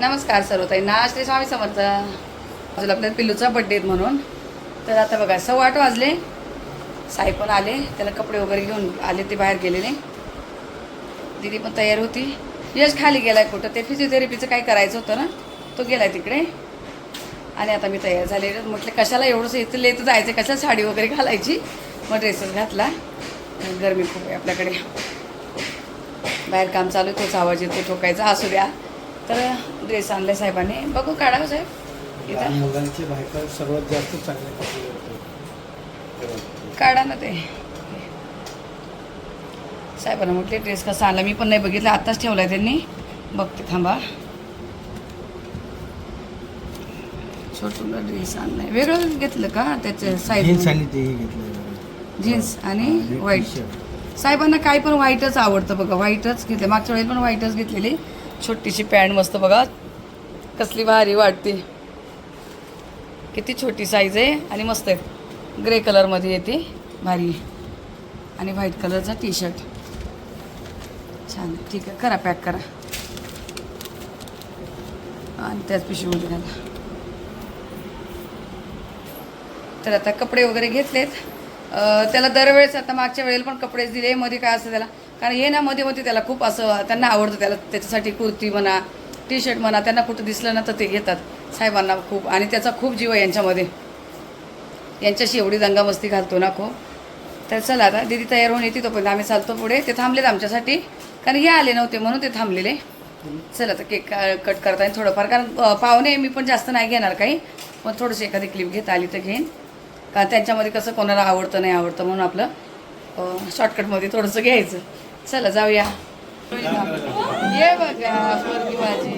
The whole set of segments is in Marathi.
नमस्कार सर्वताईंना. श्री स्वामी समर्थ. अजून आपल्या पिल्लूचा बड्डे आहेत म्हणून. तर आता बघा सव्वा आठ वाजले. साई पण आले. त्याला कपडे वगैरे घेऊन आले ते बाहेर गेलेले. दिदी पण तयार होती. यश खाली गेलाय कुठं? ते फिजिओथेरपीचं काय करायचं होतं ना? तो गेलाय तिकडे. आणि आता मी तयार झाले म्हटलं कशाला एवढंसं इथं लेत जायचं? कशाला साडी वगैरे घालायची? मग ड्रेसच घातला. गरमी खूप आहे आपल्याकडे. बाहेर काम चालू आहे. तोच आवाज येतो ठोकायचा. असू द्या. तर ड्रेस आणले साहेबांनी. बघू काढा हो साहेब. इथं. मुलांची बायका सर्वात जास्त चांगले कपडे घालतात. काढा ना ते. साहेबांना म्हटले ड्रेस कसा आणला? मी पण नाही बघितला आत्ताच ठेवलाय त्यांनी. बघते थांबा. छोटूला ड्रेस आणलाय. वेगळं घेतलं का त्याचं जीन्स साईज आणि तेही घेतलं. जीन्स आणि व्हाईट. साहेबांना काय पण व्हाईटच आवडतं बघा. व्हाईटच घेतले मागच्या वेळेस पण व्हाईटच घेतलेली. छोटीशी पॅन्ट मस्त बघा. कसली भारी वाटते. किती छोटी साईज आहे आणि मस्त आहे. ग्रे कलरमध्ये येते. भारी आणि व्हाईट कलरचा टी शर्ट छान ठीक आहे. करा पॅक करा. आणि त्याच पिशवीमध्ये घाला. तर आता कपडे वगैरे घेतलेत. त्याला दरवेळेस आता मागच्या वेळेला पण कपडेच दिले. मध्ये काय असतं त्याला? कारण हे ना मध्ये मध्ये त्याला खूप असं त्यांना आवडतं त्याला त्याच्यासाठी कुर्ती म्हणा टी शर्ट म्हणा त्यांना कुठं दिसलं ना तर ते घेतात. साहेबांना खूप. आणि त्याचा खूप जीव आहे यांच्यामध्ये. यांच्याशी एवढी दंगामस्ती घालतो ना खूप. तर चला आता दीदी तयार होऊन येते तोपर्यंत आम्ही चालतो पुढे. ते थांबलेत आमच्यासाठी. कारण हे आले नव्हते म्हणून ते थांबलेले. चला तर केक कट करता येईल थोडंफार. कारण पाहुणे मी पण जास्त नाही घेणार काही. पण थोडंसं एखादी क्लिप घेता आली तर घेईन. कारण त्यांच्यामध्ये कसं कोणाला आवडतं नाही आवडतं म्हणून आपलं शॉर्टकटमध्ये थोडंसं घ्यायचं. चला जाऊया. ये बघा पोरगी माझी.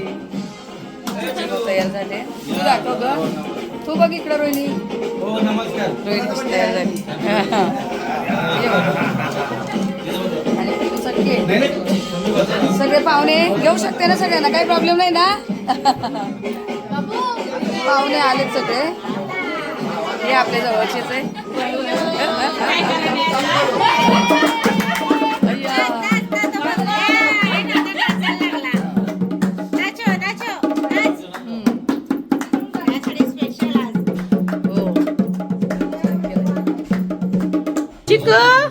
तयार झाले. तू दाखव ग. तू बघ इकडं रोहिणी. हो नमस्कार. रोहिणी कशी तयार झाली. आणि सगळे पाहुणे घेऊ शकते ना सगळ्यांना? काही प्रॉब्लेम नाही ना? पाहुणे आलेत सगळे. हे आपल्या जवळचेच आहे. 哥。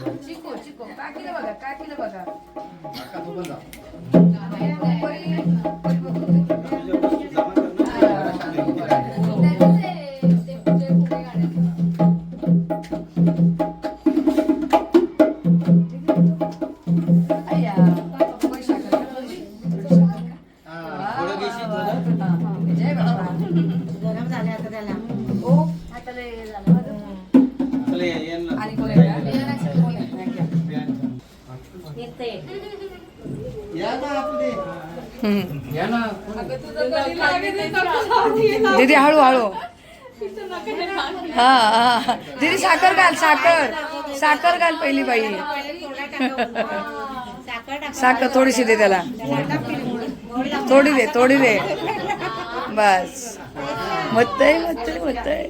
हा हा. दीदी साखर घाल साखर. साखर घाल पहिली बाई. साखर थोडीशी दे त्याला. थोडी दे थोडी दे. बस. मत आहे मत आहे मतं आहे.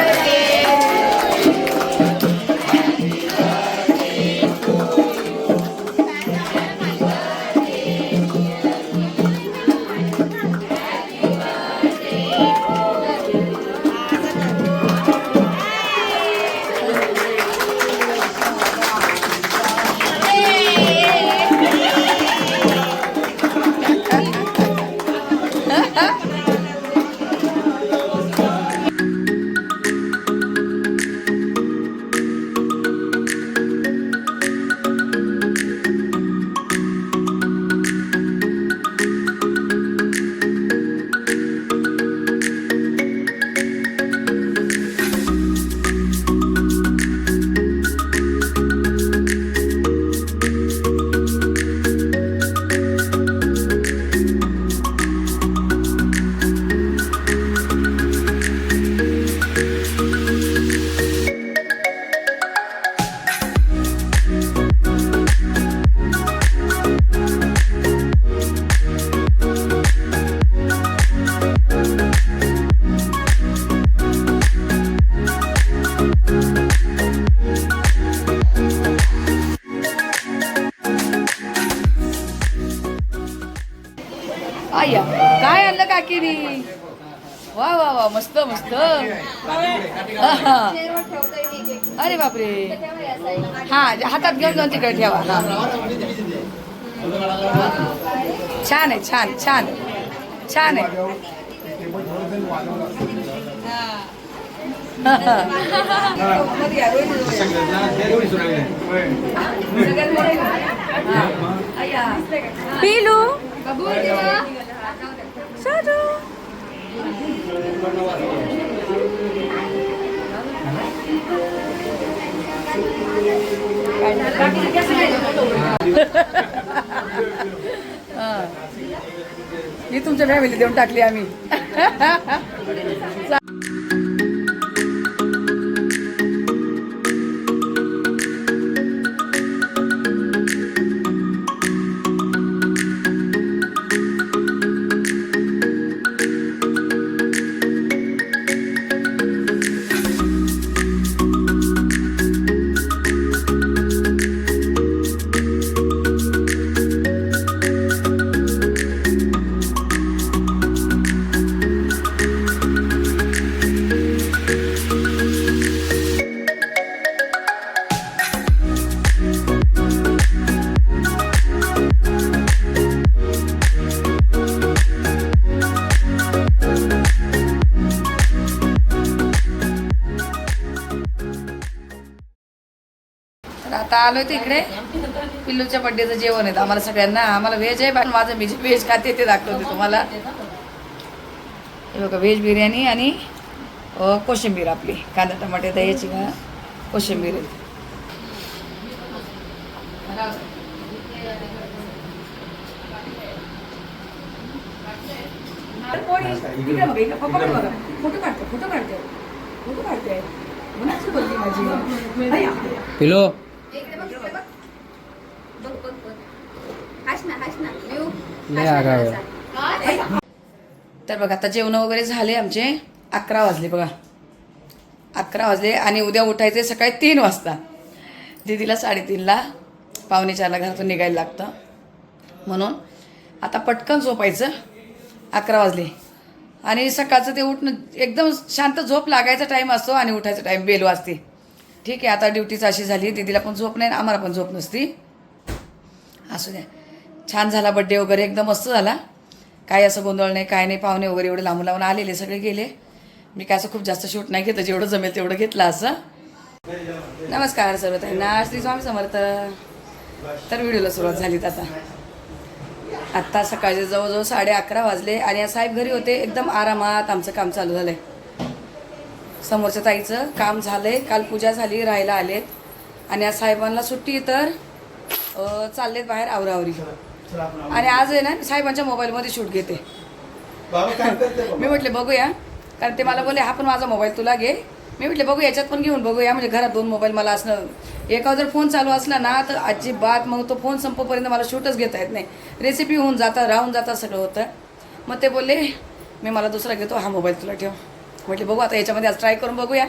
अरे बापरे. हा हातात घेऊन घेऊन तिकडे ठेवा. हा. छान आहे छान छान. छान आहे. पिलू. साधू. मी ही तुमच्या फॅमिली देऊन टाकली आम्ही. आलो होते इकडे पिल्लूच्या बड्डेचं जेवण आहे. आम्हाला सगळ्यांना आम्हाला व्हेज आहे पण माझं मी जे व्हेज खाते ते दाखवते तुम्हाला. हे बघा व्हेज बिर्याणी आणि कोशिंबीर आपली. कांदा टमाटे दह्याची का? कोशिंबीर आहे. इकडे बघा, इकडे बघा. लय आहे. तर बघा आता जेवण वगैरे झाले आमचे. अकरा वाजले बघा. अकरा वाजले आणि उद्या उठायचे सकाळी तीन वाजता. दीदीला साडेतीनला. पावणे चारला घरातून निघायला लागतं. म्हणून आता पटकन झोपायचं. अकरा वाजले. आणि सकाळचं ते उठणं एकदम शांत झोप लागायचा टाईम असतो आणि उठायचा टाईम बेल वाजते ठीक आहे आता ड्युटीच अशी झाली दीदीला पण झोप नाही आम्हाला पण झोप नसती. असू द्या. छान झाला बड्डे वगैरे एकदम मस्त झाला. काय असं गोंधळ नाही काय नाही पाहुणे वगैरे एवढे लांबून लांबून आलेले सगळे गेले. मी काय असं खूप जास्त शूट नाही घेतलं जेवढं जमेल तेवढं घेतलं असं. नमस्कार सर्व ताईंना. श्री स्वामी समर्थ. तर व्हिडिओला सुरुवात झालीत आता. आत्ता सकाळचे जवळजवळ साडे अकरा वाजले आणि या साहेब घरी होते एकदम आरामात आमचं काम चालू झालं आहे समोरच्या ताईचं काम झालंय. काल पूजा झाली राहायला आलेत. आणि या साहेबांना सुट्टी तर चाललेत बाहेर आवरावरी आणि आज आहे ना साहेबांच्या मोबाईलमध्ये शूट घेते. मी म्हटले बघूया. कारण ते मला बोलले हा पण माझा मोबाईल तुला घे. मी म्हटले बघू याच्यात पण घेऊन बघूया. म्हणजे घरात दोन मोबाईल मला असणं एका जर फोन चालू असला ना तर अजिबात मग तो फोन संपोपर्यंत मला शूटच घेता येत नाही. रेसिपी होऊन जातात राहून जातात सगळं होतं. मग ते बोलले मी मला दुसरा घेतो हा मोबाईल तुला ठेव. म्हटले बघू आता याच्यामध्ये आज ट्राय करून बघूया.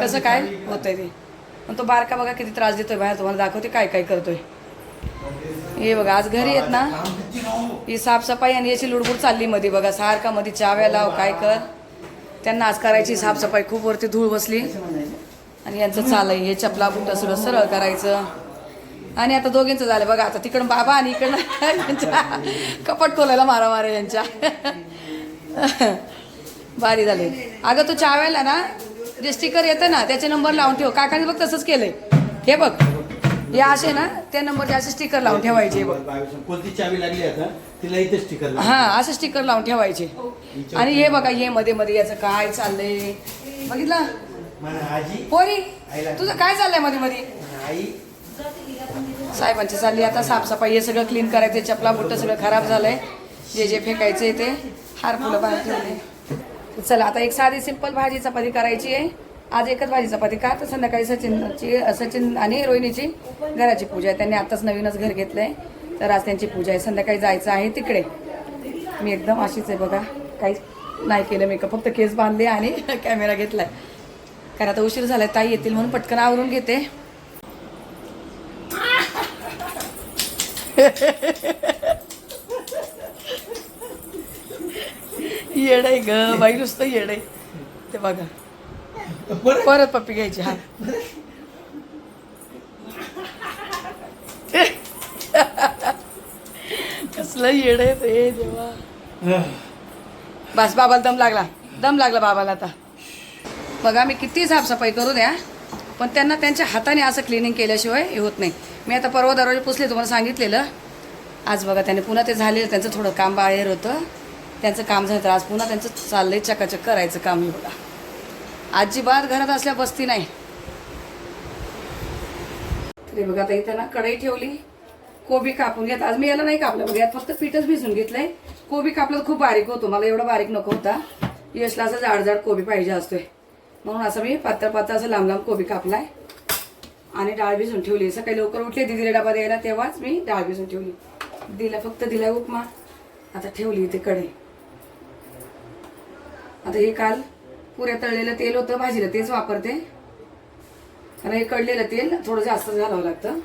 कसं काय होतंय ते. पण तो बारका बघा किती त्रास देतोय बाहेर तुम्हाला दाखवते काय काय करतोय. हे बघा आज घरी येत ना ही साफसफाई आणि याची लुडबुड चालली मध्ये बघा सारखा मध्ये चाव्या लाव काय कर. त्यांना आज करायची साफसफाई खूप वरती धूळ बसली. आणि यांचं चालय हे चपला बुट सगळं सरळ करायचं. आणि आता दोघींचं झालं बघा आता तिकडं बाबा आणि इकडं. यांच्या कपट खोलायला मारा मारा यांच्या. भारी झाले. अगं तू चाव्याला ना जे स्टिकर येतं ना त्याचे नंबर लावून ठेव. काकाने बघ तसंच केलंय. हे बघ. हे असे ना त्या नंबरचे असे स्टिकर लावून ठेवायचे बघ. कोणती चावी लागली आता? तिला इथे स्टिकर हा असं स्टिकर लावून ठेवायचे. आणि हे बघा हे मध्ये मध्ये याचं काय चाललंय? बघितलं? पोरी तुझं काय चाललंयमध्ये मध्ये? साहेबांची चालली आता साफसफाई हे सगळं क्लीन करायचं चपला बुट्ट सगळं खराब झालंय. जे जे फेकायचे ते हार फुलं बाहेर ठेवले. चला आता एक साधी सिंपल भाजी चपाती करायची आहे. आज एकच भाजी चपाती का तर संध्याकाळी सचिनची सचिन आणि रोहिणीची घराची पूजा आहे. त्यांनी आताच नवीनच घर घेतलं आहे तर आज त्यांची पूजा आहे. संध्याकाळी जायचं आहे तिकडे. मी एकदम अशीच आहे बघा. काहीच नाही केलं मेकअप फक्त केस बांधले आणि कॅमेरा घेतला आहे कारण आता उशीर झाला ताई येतील म्हणून पटकन आवरून घेते. येड आहे ग बाई नुसतं येड. आहे ते बघा. परत? पप्पी घ्यायची हा. कसलं येड आहे ते देवा. बस बाबाला दम लागला. दम लागला बाबाला आता. बघा मी किती साफसफाई करू द्या पण त्यांना त्यांच्या हाताने असं क्लिनिंग केल्याशिवाय हे होत नाही. मी आता परवा दरवाजे पुसले तुम्हाला सांगितलेलं. आज बघा त्याने पुन्हा ते झालेलं त्यांचं थोडं काम बाहेर होतं. त्यांचं काम झालं तर आज पुन्हा त्यांचं चाललंय चकाचक करायचं काम हे बघा अजिबात घरात असल्या बसती नाही. तरी बघा आता इथं ना कढई ठेवली कोबी कापून घेत. आज मी याला नाही कापलं बघा यात फक्त पीठच भिजून घेतलंय. कोबी कापलं तर खूप बारीक होतो मला एवढा बारीक नको होता. यशला असं जाड जाड कोबी पाहिजे असतोय. म्हणून असं मी पातळ पातळ असं लांब लांब कोबी कापलाय. आणि डाळ भिजून ठेवली. सकाळी लवकर उठले दिदीला डबा द्यायला तेव्हाच मी डाळ भिजून ठेवली. दिला फक्त दिला उपमा. आता ठेवली इथे कढई. आता हे काल पुऱ्या तळलेलं तेल होतं भाजीला तेच वापरते. कारण हे कडलेलं तेल थोडं जास्त घालावं लागतं.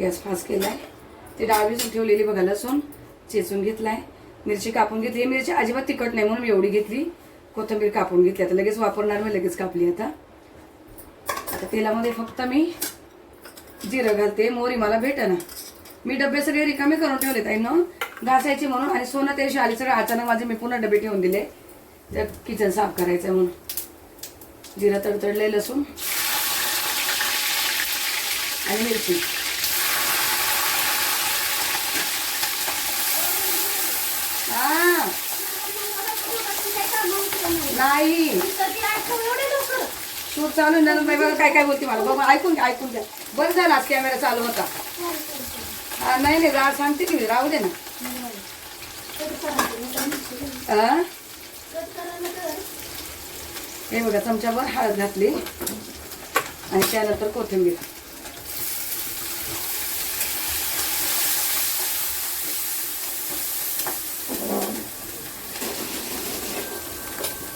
गॅस फास्ट केलाय. ते डाळ भिजून ठेवलेली बघा लसूण चेचून घेतलाय. मिरची कापून घेतली. मिरची अजिबात तिखट नाही म्हणून मी एवढी घेतली. कोथिंबीर कापून घेतली. आता लगेच वापरणार मी लगेच कापली आता. आता तेलामध्ये फक्त मी जिरं घालते. मोरी मला भेटेना. मी डबे सगळे रिकामे करून ठेवले ताईनं घासायची म्हणून आणि सोनं त्यादिवशी आली सगळं अचानक माझे मी पुन्हा डबे ठेवून दिले. तर किचन साफ करायचं म्हणून. जिरं तडतडले लसूण. आणि मिरची. नाही. शूट चालू नंतर ना बघा काय काय बोलते मला. बघा ऐकून घ्या ऐकून घ्या. बरं झालं आज कॅमेरा चालू होता. नाही नाही राह सांगते की मी, राहू दे ना. हा? बघा चमच्यावर हळद घातली आणि त्यानंतर कोथिंबीर.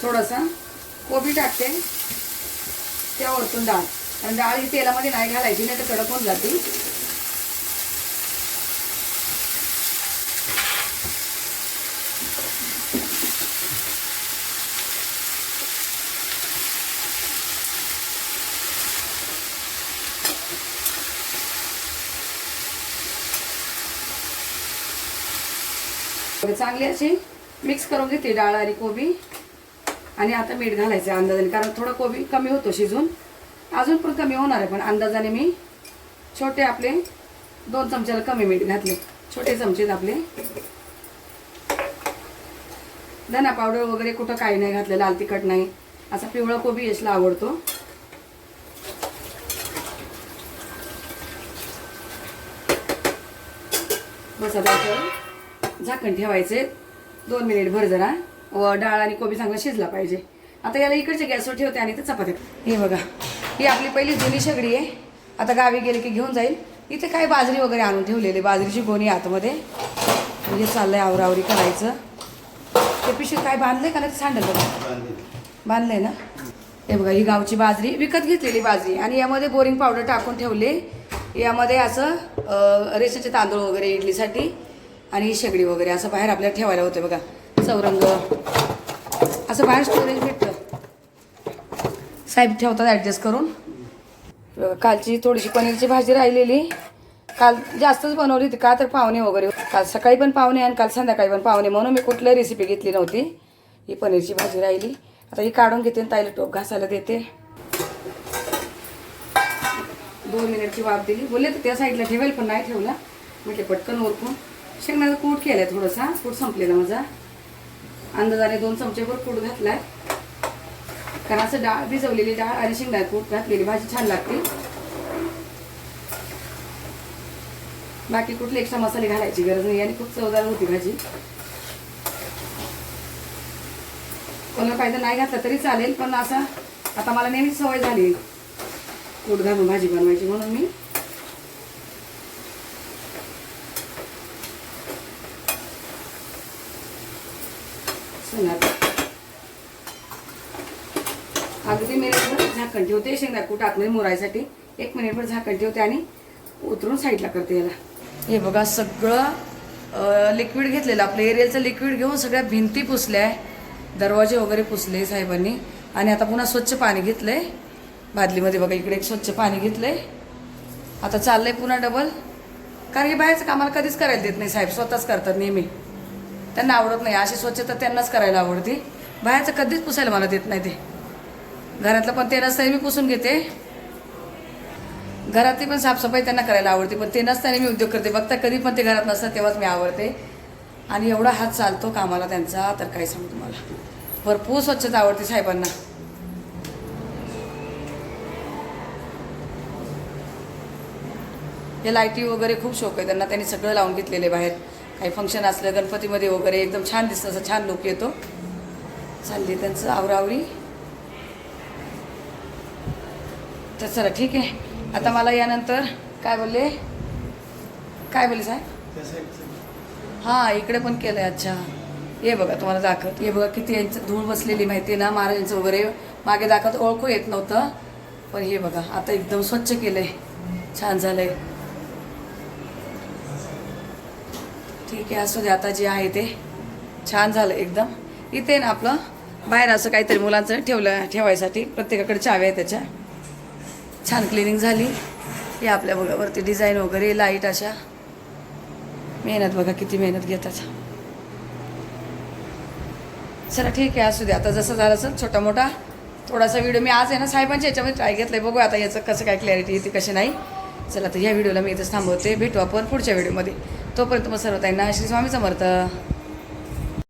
थोडासा कोबी टाकते. त्या वरतून डाळ. आणि डाळ ही तेलामध्ये नाही घालायची नाही तर कडक होऊन जाते. चांगली अशी मिक्स करून घेते डाळ आणि कोबी. आणि आता मीठ घालायचं अंदाजाने कारण थोडं कोबी कमी होतो शिजून. अजून पण कमी होणार आहे पण अंदाजाने मी छोटे आपले दोन चमच्याला कमी मीठ घातले. छोटे चमचे आपले. धना पावडर वगैरे कुठं काही नाही घातलं लाल तिखट नाही. असा पिवळा कोबी यशला आवडतो. बस आता झाकण ठेवायचे. दोन मिनिट भर जरा. व डाळ आणि कोबी चांगला शिजला पाहिजे. आता याला इकडच्या गॅसवर ठेवते आणि ते चपात्या हे बघा. ही आपली पहिली जुनी शेगडी आहे. आता गावी गेले की घेऊन जाईल. इथे काय बाजरी वगैरे आणून ठेवलेली बाजरीची गोणी आतमध्ये. म्हणजे चाललंय आवरावरी करायचं. ते पिशवी काय बांधलंय का नाही सांडलं बांधलंय ना? हे बघा ही गावची बाजरी. विकत घेतलेली बाजरी. आणि यामध्ये बोरिंग पावडर टाकून ठेवले. यामध्ये असं अं, तांदूळ वगैरे इडलीसाठी. आणि शेगडी वगैरे असं बाहेर आपल्याला ठेवायला होते बघा. चौरंग असं बाहेर स्टोरेज भेटतं. साहेब ठेवतात ॲडजस्ट करून. कालची थोडीशी पनीरची भाजी राहिलेली. काल जास्तच बनवली होती का तर पाहुणे वगैरे. काल सकाळी पण पाहुणे आणि काल संध्याकाळी पण पाहुणे म्हणून मी कुठली रेसिपी घेतली नव्हती. ही पनीरची भाजी राहिली. आता ही काढून घेते आणि ताईला टोप घासायला देते. दोन मिनिटची वाफ दिली. बोलले तर त्या साईडला ठेवेल पण नाही ठेवला. म्हटले पटकन ओरकून शेंगण्याचा कूट केलाय थोडासा. कूट संपलेला माझा. अंदाजाने दोन चमचेभर कूट घातलाय. कारण असं डाळ भिजवलेली डाळ आणि शेंगण्याचा कूट घातलेली. भाजी छान लागते. बाकी कुठले एक्स्ट्रा मसाले घालायची गरज नाही. आणि खूप चवदार होती भाजी. कोणाला पाहिजे नाही घातलं तरी चालेल पण असं आता मला नेहमीच सवय झाली. कूट घालून भाजी बनवायची म्हणून मी. अगदी मिनिटभर झाकण ठेवते शेंगदा कूट आतमध्ये मुरायसाठी. एक मिनिटभर झाकण ठेवते आणि उतरून साईडला करते याला. हे बघा सगळं लिक्विड घेतलेलं. आपलं एरियलचं लिक्विड घेऊन सगळ्या भिंती पुसल्या आहे. दरवाजे वगैरे पुसले साहेबांनी. आणि आता पुन्हा स्वच्छ पाणी घेतलंय. बादलीमध्ये बघा इकडे एक स्वच्छ पाणी घेतलंय. आता चाललंय पुन्हा डबल कारण की बाहेरचं कामाला कधीच करायला देत नाही साहेब. स्वतःच करतात नेहमी. त्यांना आवडत नाही. अशी स्वच्छता त्यांनाच करायला आवडते. बाहेरचं कधीच पुसायला मला देत नाही ते. घरातलं पण ते नसताना मी पुसून घेते. घरातली पण साफसफाई त्यांना करायला आवडते पण ते नसताना मी उद्योग करते. बघता कधी पण ते घरात नसतात तेव्हाच मी आवडते. आणि एवढा हात चालतो कामाला त्यांचा तर काय सांगू तुम्हाला. भरपूर स्वच्छता आवडते साहेबांना. हे लाईटी वगैरे खूप शौक आहे त्यांना. त्यांनी सगळं लावून घेतलेले बाहेर. काही फंक्शन असलं गणपतीमध्ये वगैरे एकदम छान दिसतं असं छान लुक येतो. चालली त्यांचं आवरावरी. तर चला ठीक आहे. आता मला यानंतर काय बोलले? काय बोलले साहेब? हां इकडे पण केलं आहे अच्छा. हे बघा तुम्हाला दाखवत. हे बघा किती यांचं धूळ बसलेली माहिती आहे ना महाराजांचं वगैरे. मागे दाखवत ओळखू येत नव्हतं. पण हे बघा आता एकदम स्वच्छ केलं आहे छान झालं आहे ठीक आहे असू दे आता जे आहे ते छान झालं एकदम. इथे ना आपलं बाहेर असं काहीतरी मुलांचं ठेवलं ठेवायसाठी प्रत्येकाकडे चाव्या आहे त्याच्या. छान क्लिनिंग झाली. हे आपल्या बघा वरती डिझाईन वगैरे लाइट अशा. मेहनत बघा किती मेहनत घेतात. चला ठीक आहे असू दे आता जसं झालं असं छोटा मोठा थोडासा व्हिडिओ मी आज आहे ना साहेबांच्या याच्यामध्ये ट्राय घेतलं आहे बघू आता याचं कसं काय क्लॅरिटी येते कशी नाही. चला तर ह्या व्हिडिओला मी इथंच थांबवते. भेटू आपण पुढच्या व्हिडिओमध्ये तोपर्यंत मग सर्व त्यांना श्री स्वामी समर्थ.